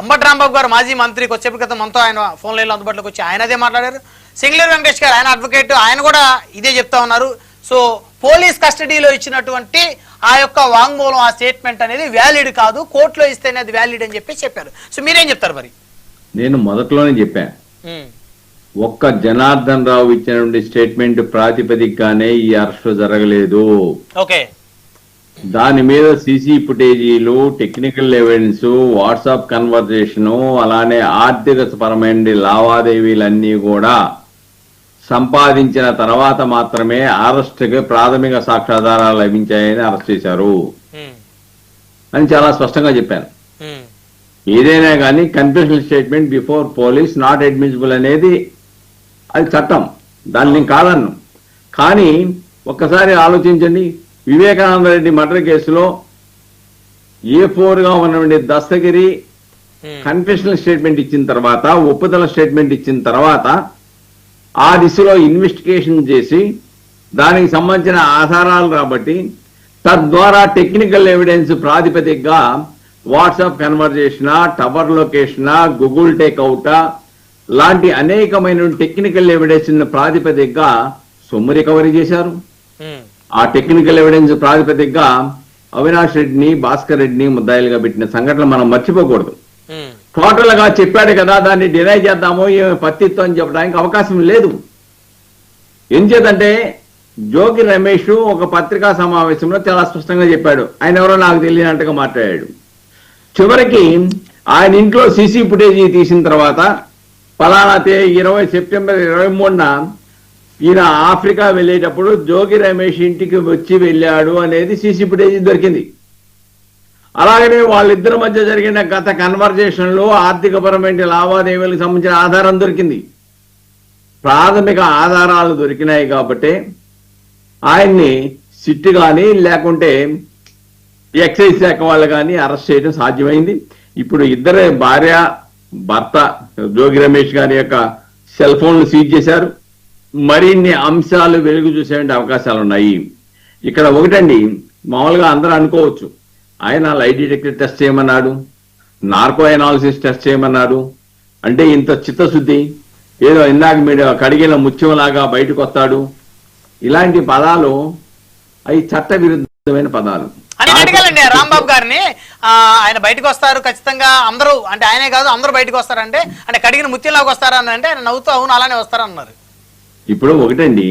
అంబటి రాంబాబు గారు మాజీ మంత్రి వచ్చేప్పటి క్రితం మనతో ఆయన ఫోన్ లైన్లో అందుబాటులోకి వచ్చి ఆయన అదే మాట్లాడారు. సింగిలర్ వెంకటేష్ గారు ఆయన అడ్వకేట్ ఆయన కూడా ఇదే చెప్తా ఉన్నారు. సో పోలీస్ కస్టడీలో ఇచ్చినటువంటి ఆ యొక్క వాంగ్మూలం ఆ స్టేట్మెంట్ అనేది వ్యాలిడ్ కాదు కోర్టులో ఇస్తేనే అది వ్యాలిడ్ అని చెప్పి చెప్పారు. సో మీరేం చెప్తారు మరి? నేను మొదట్లోనే చెప్పాను. ఒక్క జనార్దన్ రావు ఇచ్చినటువంటి స్టేట్మెంట్ ప్రాతిపదికగానే ఈ అరెస్ట్ జరగలేదు. ఓకే. దాని మీద సీసీ ఫుటేజీలు టెక్నికల్ ఎవిడెన్స్ వాట్సాప్ కన్వర్జేషన్ అలానే ఆర్థిక పరమైన లావాదేవీలన్నీ కూడా సంపాదించిన తర్వాత మాత్రమే అరెస్ట్కి ప్రాథమిక సాక్ష్యాధారాలు లభించాయని అరెస్ట్ చేశారు. అని చాలా స్పష్టంగా చెప్పాను ఏదైనా కానీ confessional statement before police not admissible అనేది అది చట్టం. దాన్ని నేను కాదన్ను. కానీ ఒక్కసారి ఆలోచించండి. వివేకానంద రెడ్డి మర్డర్ కేసులో ఏ ఫోర్గా ఉన్నటువంటి దస్తగిరి కన్ఫెషనల్ స్టేట్మెంట్ ఇచ్చిన తర్వాత ఒప్పుదల స్టేట్మెంట్ ఇచ్చిన తర్వాత ఆ దిశలో ఇన్వెస్టిగేషన్ చేసి దానికి సంబంధించిన ఆధారాలు రాబట్టి తద్వారా టెక్నికల్ ఎవిడెన్స్ ప్రాతిపదికగా WhatsApp conversation tower location Google takeout లాంటి అనేకమైన టెక్నికల్ ఎవిడెన్స్ ప్రాతిపదికగా సొమ్ము రికవరీ చేశారు. ఉమ్, ఆ టెక్నికల్ ఎవిడెన్స్ ప్రాతిపదికగా అవినాష్ రెడ్డిని భాస్కర్ రెడ్డిని ముద్దాయిలుగా పెట్టిన సంఘటన మనం మర్చిపోకూడదు. టోటల్గా చెప్పాడు కదా దాన్ని డినై చేద్దాము ఏమి పత్తిత్వం అని చెప్పడానికి అవకాశం లేదు. ఏం చేతంటే జోగి రమేష్ ఒక పత్రికా సమావేశంలో చాలా స్పష్టంగా చెప్పాడు. ఆయన ఎవరో నాకు తెలియనట్టుగా మాట్లాడాడు. చివరికి ఆయన ఇంట్లో సీసీ ఫుటేజీ తీసిన తర్వాత పలానా తే ఇరవై సెప్టెంబర్ ఇరవై మూడున ఈయన ఆఫ్రికా వెళ్ళేటప్పుడు జోగి రమేష్ ఇంటికి వచ్చి వెళ్ళాడు అనేది సీసీ ఫుటేజ్ దొరికింది. అలాగనే వాళ్ళిద్దరి మధ్య జరిగిన గత కన్వర్జేషన్లో ఆర్థికపరమైన లావాదేవీలకు సంబంధించిన ఆధారం దొరికింది. ప్రాథమిక ఆధారాలు దొరికినాయి కాబట్టి ఆయన్ని సిట్ కానీ లేకుంటే ఎక్సైజ్ శాఖ వాళ్ళు కానీ అరెస్ట్ చేయడం సాధ్యమైంది. ఇప్పుడు ఇద్దరే భార్య భర్త జోగి రమేష్ గారి యొక్క సెల్ ఫోన్లు సీజ్ చేశారు. మరిన్ని అంశాలు వెలుగు చూసే అవకాశాలు ఉన్నాయి ఇక్కడ ఒకటండి మామూలుగా అందరూ అనుకోవచ్చు ఆయన లైట్ డిటెక్టర్ టెస్ట్ చేయమన్నాడు నార్కో ఎనాలిసిస్ టెస్ట్ చేయమన్నాడు అంటే ఇంత చిత్తశుద్ధి ఏదో ఇందాక మీరు కడిగిన ముత్యంలాగా బయటకు వస్తాడు. ఇలాంటి పదాలు అవి చట్ట విరుద్ధమైన పదాలు అని అడగాలండి రాంబాబు గారిని. ఆయన బయటకు వస్తారు ఖచ్చితంగా అందరూ అంటే ఆయనే కాదు అందరూ బయటకు వస్తారంటే అంటే కడిగిన ముత్యంలాగా వస్తారా అని అంటే ఆయన నవ్వుతూ అవును అలానే వస్తారన్నారు. ఇప్పుడు ఒకటండి.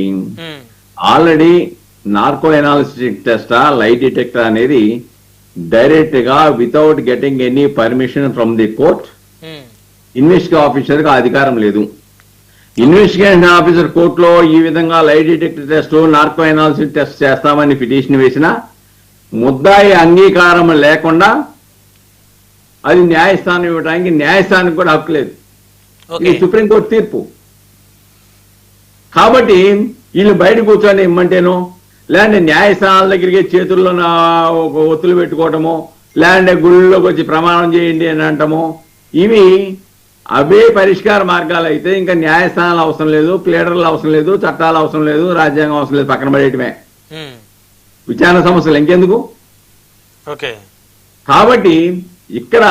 Already narco analysis test light detector అనేది డైరెక్ట్గా without getting any permission from the court. Investigation ఆఫీసర్కి అధికారం లేదు. ఇన్వెస్టిగేషన్ ఆఫీసర్ కోర్టులో ఈ విధంగా light detector test narco analysis test చేస్తామని పిటిషన్ వేసిన ముద్దాయి అంగీకారం లేకుండా అది న్యాయస్థానం ఇవ్వడానికి న్యాయస్థానానికి కూడా హక్కు లేదు. ఇది సుప్రీంకోర్టు తీర్పు. కాబట్టి వీళ్ళు బయట కూర్చొని ఇమ్మంటేనో లేదంటే న్యాయస్థానాల దగ్గరికి చేతుల్లో ఒత్తులు పెట్టుకోవటమో లేదంటే గుళ్ళలోకి వచ్చి ప్రమాణం చేయండి అని అంటమో. ఇవి అవే పరిష్కార మార్గాలు అయితే ఇంకా న్యాయస్థానాలు అవసరం లేదు ప్లేడర్లు అవసరం లేదు చట్టాలు అవసరం లేదు రాజ్యాంగం అవసరం లేదు పక్కన పడేయటమే. విచారణ సమస్యలు ఇంకెందుకు? ఓకే. కాబట్టి ఇక్కడ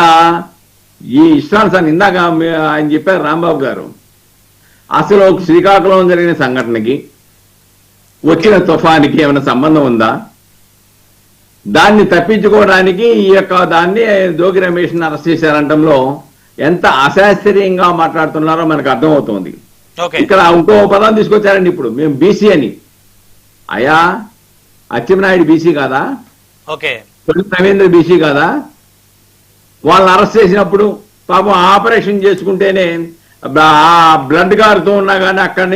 ఈ ఇష్టానుసారం ఇందాక ఆయన చెప్పారు రాంబాబు గారు. అసలు శ్రీకాకుళం జరిగిన సంఘటనకి వచ్చిన తుఫానికి ఏమైనా సంబంధం ఉందా? దాన్ని తప్పించుకోవడానికి ఈ యొక్క దాన్ని జోగి రమేష్ అరెస్ట్ చేశారంటంలో ఎంత అశాస్త్రీయంగా మాట్లాడుతున్నారో మనకు అర్థమవుతోంది. ఇక్కడ ఇంకో పదం తీసుకొచ్చారండి ఇప్పుడు. మేము బీసీ అని. అయా అచ్చెన్నాయుడు బీసీ కాదా? రవీంద్ర బీసీ కాదా? వాళ్ళని అరెస్ట్ చేసినప్పుడు పాపం ఆపరేషన్ చేసుకుంటేనే బ్లడ్ గారుతో ఉన్నా కానీ అక్కడి నుంచి